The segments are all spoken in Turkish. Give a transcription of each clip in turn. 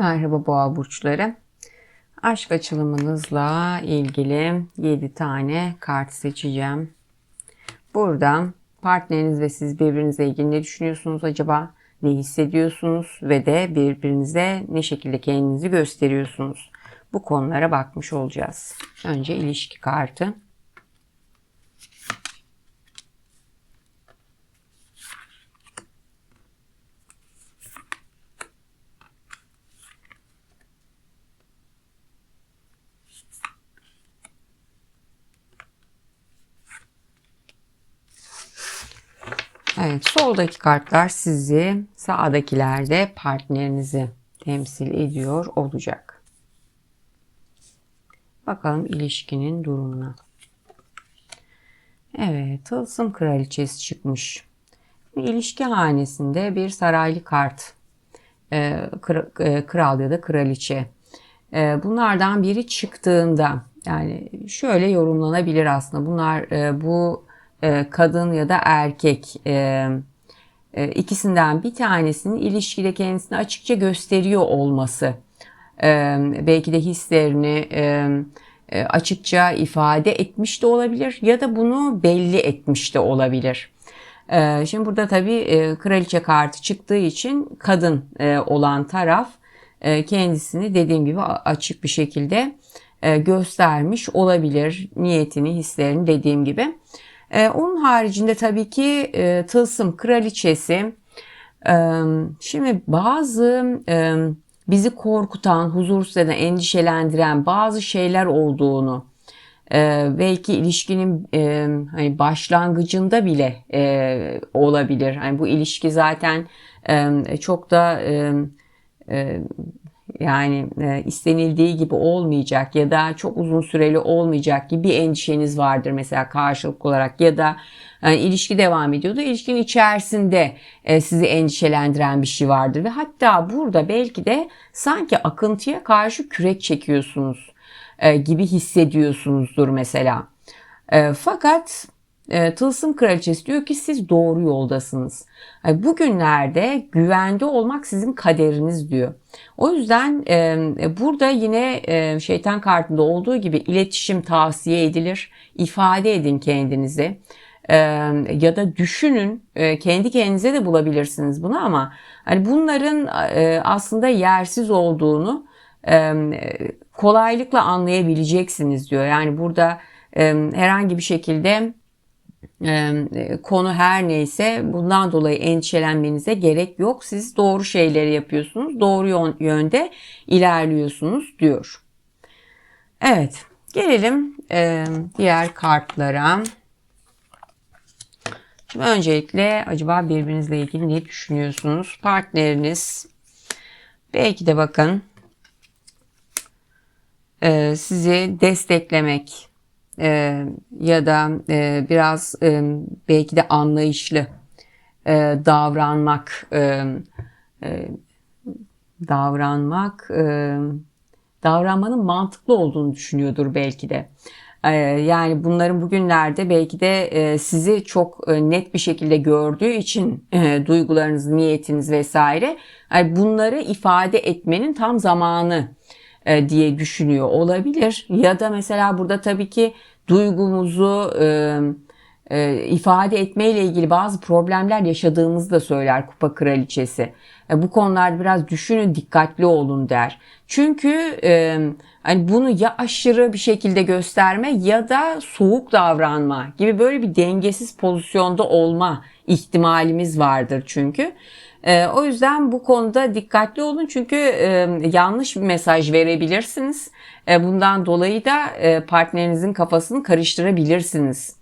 Merhaba boğa burçları. Aşk açılımınızla ilgili 7 tane kart seçeceğim. Burada partneriniz ve siz birbirinizle ilgili ne düşünüyorsunuz acaba? Ne hissediyorsunuz ve de birbirinize ne şekilde kendinizi gösteriyorsunuz? Bu konulara bakmış olacağız. Önce ilişki kartı. Evet, soldaki kartlar sizi, sağdakiler de partnerinizi temsil ediyor olacak. Bakalım ilişkinin durumuna. Evet, tılsım kraliçesi çıkmış. İlişki hanesinde bir saraylı kart. Ee, e, kral ya da kraliçe. Ee, bunlardan biri çıktığında yani şöyle yorumlanabilir aslında. Bunlar e, bu e, kadın ya da erkek e, e, ikisinden bir tanesinin ilişkide kendisini açıkça gösteriyor olması belki de hislerini açıkça ifade etmiş de olabilir ya da bunu belli etmiş de olabilir. Şimdi burada tabii kraliçe kartı çıktığı için kadın olan taraf kendisini dediğim gibi açık bir şekilde göstermiş olabilir niyetini, hislerini dediğim gibi. E, onun haricinde tabii ki e, Tılsım Kraliçesi. E, şimdi bazı e, bizi korkutan, huzursuz eden, endişelendiren bazı şeyler olduğunu, e, belki ilişkinin e, hani başlangıcında bile e, olabilir. Hani bu ilişki zaten e, çok da e, e, yani e, istenildiği gibi olmayacak ya da çok uzun süreli olmayacak gibi bir endişeniz vardır mesela karşılıklı olarak ya da yani e, ilişki devam ediyordu. İlişkinin içerisinde e, sizi endişelendiren bir şey vardır ve hatta burada belki de sanki akıntıya karşı kürek çekiyorsunuz e, gibi hissediyorsunuzdur mesela. E, fakat e, Tılsım Kraliçesi diyor ki siz doğru yoldasınız. Bugünlerde güvende olmak sizin kaderiniz diyor. O yüzden e, burada yine e, şeytan kartında olduğu gibi iletişim tavsiye edilir. İfade edin kendinizi. Ya da düşünün kendi kendinize de bulabilirsiniz bunu ama hani bunların aslında yersiz olduğunu kolaylıkla anlayabileceksiniz diyor. Yani burada herhangi bir şekilde konu her neyse bundan dolayı endişelenmenize gerek yok. Siz doğru şeyleri yapıyorsunuz, doğru yönde ilerliyorsunuz diyor. Evet, gelelim diğer kartlara. Şimdi öncelikle acaba birbirinizle ilgili ne düşünüyorsunuz? Partneriniz belki de bakın sizi desteklemek, e, ya da e, biraz e, belki de anlayışlı e, davranmak e, e, davranmak e, davranmanın mantıklı olduğunu düşünüyordur belki de. E, yani bunların bugünlerde belki de e, sizi çok net bir şekilde gördüğü için duygularınız, niyetiniz vesaire bunları ifade etmenin tam zamanı diye düşünüyor olabilir. Ya da mesela burada tabii ki duygumuzu e, e, ifade etmeyle ilgili bazı problemler yaşadığımızı da söyler Kupa Kraliçesi. E, bu konularda biraz düşünün, dikkatli olun der. Çünkü e, hani bunu ya aşırı bir şekilde gösterme ya da soğuk davranma gibi böyle bir dengesiz pozisyonda olma ihtimalimiz vardır çünkü. E, o yüzden bu konuda dikkatli olun çünkü e, yanlış bir mesaj verebilirsiniz. E, bundan dolayı da e, partnerinizin kafasını karıştırabilirsiniz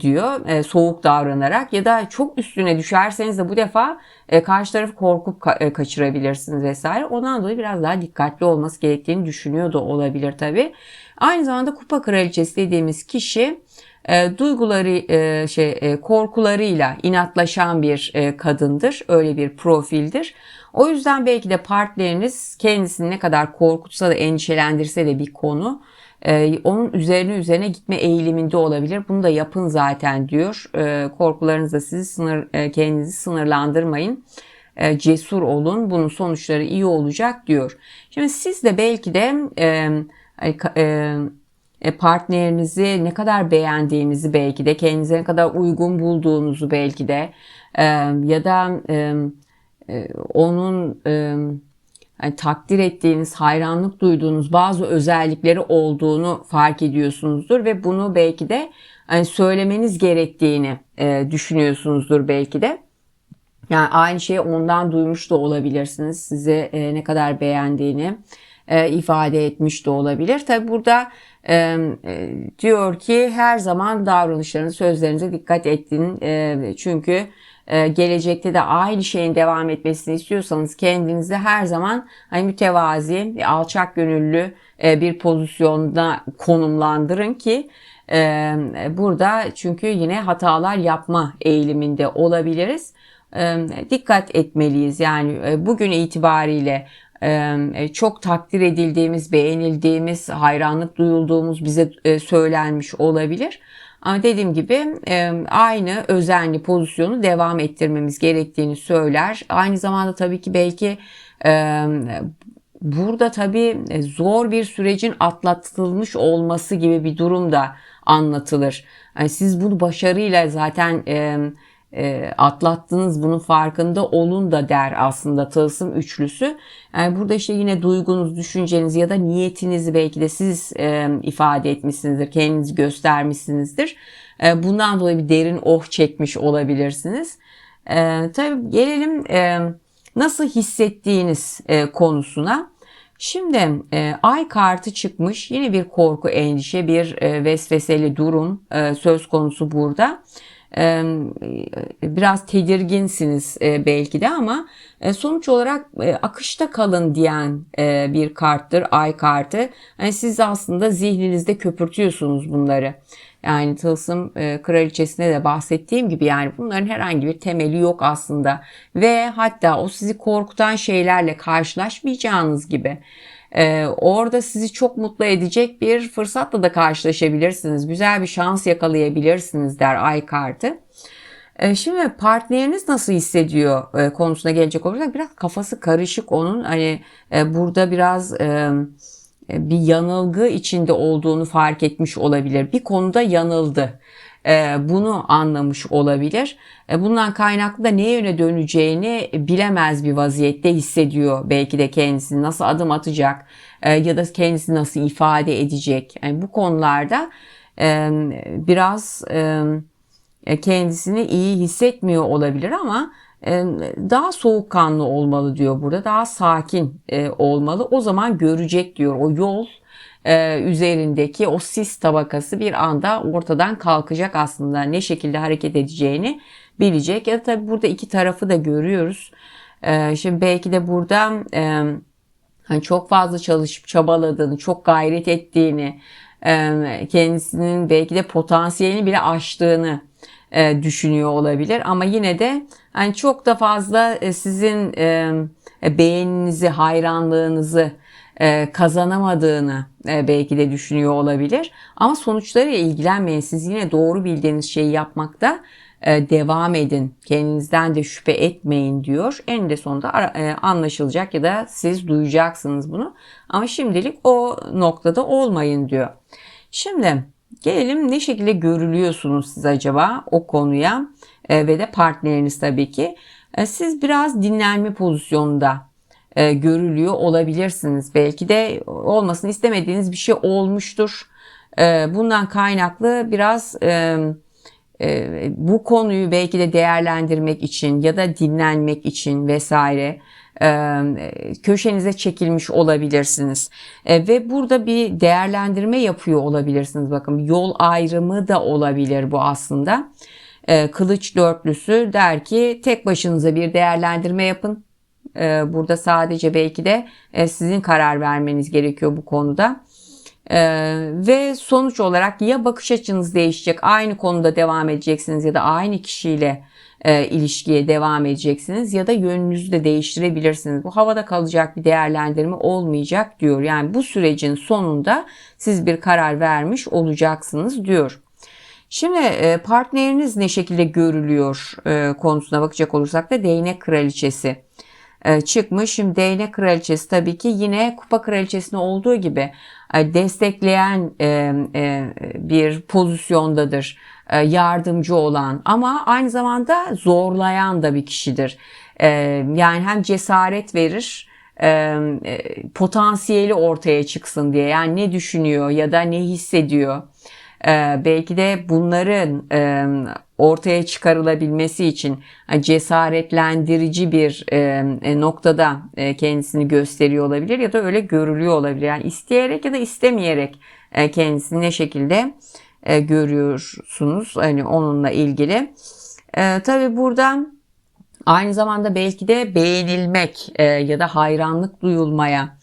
diyor soğuk davranarak ya da çok üstüne düşerseniz de bu defa karşı tarafı korkup ka- kaçırabilirsiniz vesaire. Ondan dolayı biraz daha dikkatli olması gerektiğini düşünüyor da olabilir tabi. Aynı zamanda kupa kraliçesi dediğimiz kişi e, duyguları e, şey e, korkularıyla inatlaşan bir e, kadındır. Öyle bir profildir. O yüzden belki de partneriniz kendisini ne kadar korkutsa da endişelendirse de bir konu e, onun üzerine üzerine gitme eğiliminde olabilir. Bunu da yapın zaten diyor. E, korkularınızla sizi sınır e, kendinizi sınırlandırmayın. e, cesur olun. Bunun sonuçları iyi olacak diyor. Şimdi siz de belki de e, e, e, partnerinizi ne kadar beğendiğinizi belki de kendinize ne kadar uygun bulduğunuzu belki de e, ya da e, e, onun e, yani takdir ettiğiniz, hayranlık duyduğunuz bazı özellikleri olduğunu fark ediyorsunuzdur ve bunu belki de yani söylemeniz gerektiğini e, düşünüyorsunuzdur belki de. Yani aynı şeyi ondan duymuş da olabilirsiniz. Size e, ne kadar beğendiğini e, ifade etmiş de olabilir. Tabi burada e, e, diyor ki her zaman davranışlarınız, sözlerinize dikkat ettin. Çünkü gelecekte de aynı şeyin devam etmesini istiyorsanız kendinizi her zaman hani mütevazi, alçak gönüllü bir pozisyonda konumlandırın ki burada çünkü yine hatalar yapma eğiliminde olabiliriz. Dikkat etmeliyiz yani bugün itibariyle çok takdir edildiğimiz, beğenildiğimiz, hayranlık duyulduğumuz bize söylenmiş olabilir. Ama dediğim gibi aynı özenli pozisyonu devam ettirmemiz gerektiğini söyler. Aynı zamanda tabii ki belki burada tabii zor bir sürecin atlatılmış olması gibi bir durum da anlatılır. Yani siz bunu başarıyla zaten e, atlattınız bunun farkında olun da der aslında tılsım üçlüsü. Yani burada işte yine duygunuz, düşünceniz ya da niyetinizi belki de siz e, ifade etmişsinizdir, kendinizi göstermişsinizdir. E, bundan dolayı bir derin oh çekmiş olabilirsiniz. E, tabii gelelim e, nasıl hissettiğiniz e, konusuna. Şimdi e, ay kartı çıkmış yine bir korku, endişe, bir e, vesveseli durum e, söz konusu burada biraz tedirginsiniz belki de ama sonuç olarak akışta kalın diyen bir karttır ay kartı. Yani siz aslında zihninizde köpürtüyorsunuz bunları. Yani tılsım kraliçesine de bahsettiğim gibi yani bunların herhangi bir temeli yok aslında. Ve hatta o sizi korkutan şeylerle karşılaşmayacağınız gibi ee, orada sizi çok mutlu edecek bir fırsatla da karşılaşabilirsiniz. Güzel bir şans yakalayabilirsiniz der ay kartı. Ee, şimdi partneriniz nasıl hissediyor e, konusuna gelecek olursak biraz kafası karışık onun. Hani e, burada biraz e, bir yanılgı içinde olduğunu fark etmiş olabilir. Bir konuda yanıldı. E, bunu anlamış olabilir. E, bundan kaynaklı da neye yöne döneceğini bilemez bir vaziyette hissediyor belki de kendisini nasıl adım atacak e, ya da kendisini nasıl ifade edecek. Yani bu konularda biraz kendisini iyi hissetmiyor olabilir ama daha soğukkanlı olmalı diyor burada. Daha sakin olmalı. O zaman görecek diyor. O yol e, üzerindeki o sis tabakası bir anda ortadan kalkacak aslında. Ne şekilde hareket edeceğini bilecek. Ya da tabii burada iki tarafı da görüyoruz. E, şimdi belki de burada e, hani çok fazla çalışıp çabaladığını, çok gayret ettiğini, kendisinin belki de potansiyelini bile aştığını düşünüyor olabilir. Ama yine de hani çok da fazla sizin beğeninizi, hayranlığınızı e, kazanamadığını e, belki de düşünüyor olabilir. Ama sonuçlarıyla ilgilenmeyin. Siz yine doğru bildiğiniz şeyi yapmakta e, devam edin. Kendinizden de şüphe etmeyin diyor. En de sonunda anlaşılacak ya da siz duyacaksınız bunu. Ama şimdilik o noktada olmayın diyor. Şimdi gelelim ne şekilde görülüyorsunuz siz acaba o konuya ve de partneriniz tabii ki. Siz biraz dinlenme pozisyonunda e, görülüyor olabilirsiniz. Belki de olmasını istemediğiniz bir şey olmuştur. E, bundan kaynaklı biraz e, e, bu konuyu belki de değerlendirmek için ya da dinlenmek için vesaire e, köşenize çekilmiş olabilirsiniz. E, ve burada bir değerlendirme yapıyor olabilirsiniz. Bakın yol ayrımı da olabilir bu aslında. E, kılıç dörtlüsü der ki tek başınıza bir değerlendirme yapın ee, burada sadece belki de sizin karar vermeniz gerekiyor bu konuda. Ee, ve sonuç olarak ya bakış açınız değişecek, aynı konuda devam edeceksiniz ya da aynı kişiyle e, ilişkiye devam edeceksiniz ya da yönünüzü de değiştirebilirsiniz. Bu havada kalacak bir değerlendirme olmayacak diyor. Yani bu sürecin sonunda siz bir karar vermiş olacaksınız diyor. Şimdi e, partneriniz ne şekilde görülüyor e, konusuna bakacak olursak da değnek kraliçesi çıkmış. Şimdi değnek kraliçesi tabii ki yine kupa kraliçesinde olduğu gibi e, destekleyen e, e, bir pozisyondadır. E, yardımcı olan ama aynı zamanda zorlayan da bir kişidir. E, yani hem cesaret verir e, e, potansiyeli ortaya çıksın diye yani ne düşünüyor ya da ne hissediyor. E, belki de bunların ortaya çıkarılabilmesi için cesaretlendirici bir e, noktada e, kendisini gösteriyor olabilir ya da öyle görülüyor olabilir. Yani isteyerek ya da istemeyerek e, kendisini ne şekilde görüyorsunuz hani onunla ilgili. Tabii burada aynı zamanda belki de beğenilmek ya da hayranlık duyulmaya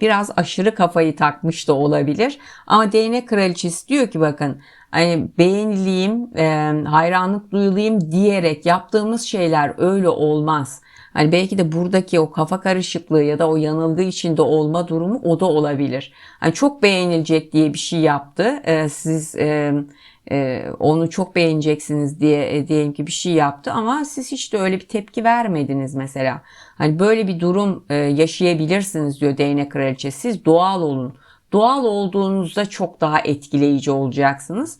biraz aşırı kafayı takmış da olabilir. Ama değnek kraliçesi diyor ki bakın hani beğenileyim, e, hayranlık duyulayım diyerek yaptığımız şeyler öyle olmaz. Hani belki de buradaki o kafa karışıklığı ya da o yanıldığı içinde olma durumu o da olabilir. Hani çok beğenilecek diye bir şey yaptı. E, siz e, onu çok beğeneceksiniz diye e, diyelim ki bir şey yaptı ama siz hiç de öyle bir tepki vermediniz mesela. Hani böyle bir durum e, yaşayabilirsiniz diyor değnek kraliçesi. Siz doğal olun. Doğal olduğunuzda çok daha etkileyici olacaksınız.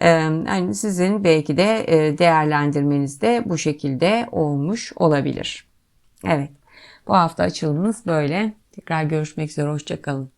Yani sizin belki de değerlendirmeniz de bu şekilde olmuş olabilir. Evet. Bu hafta açılımınız böyle. Tekrar görüşmek üzere. Hoşçakalın.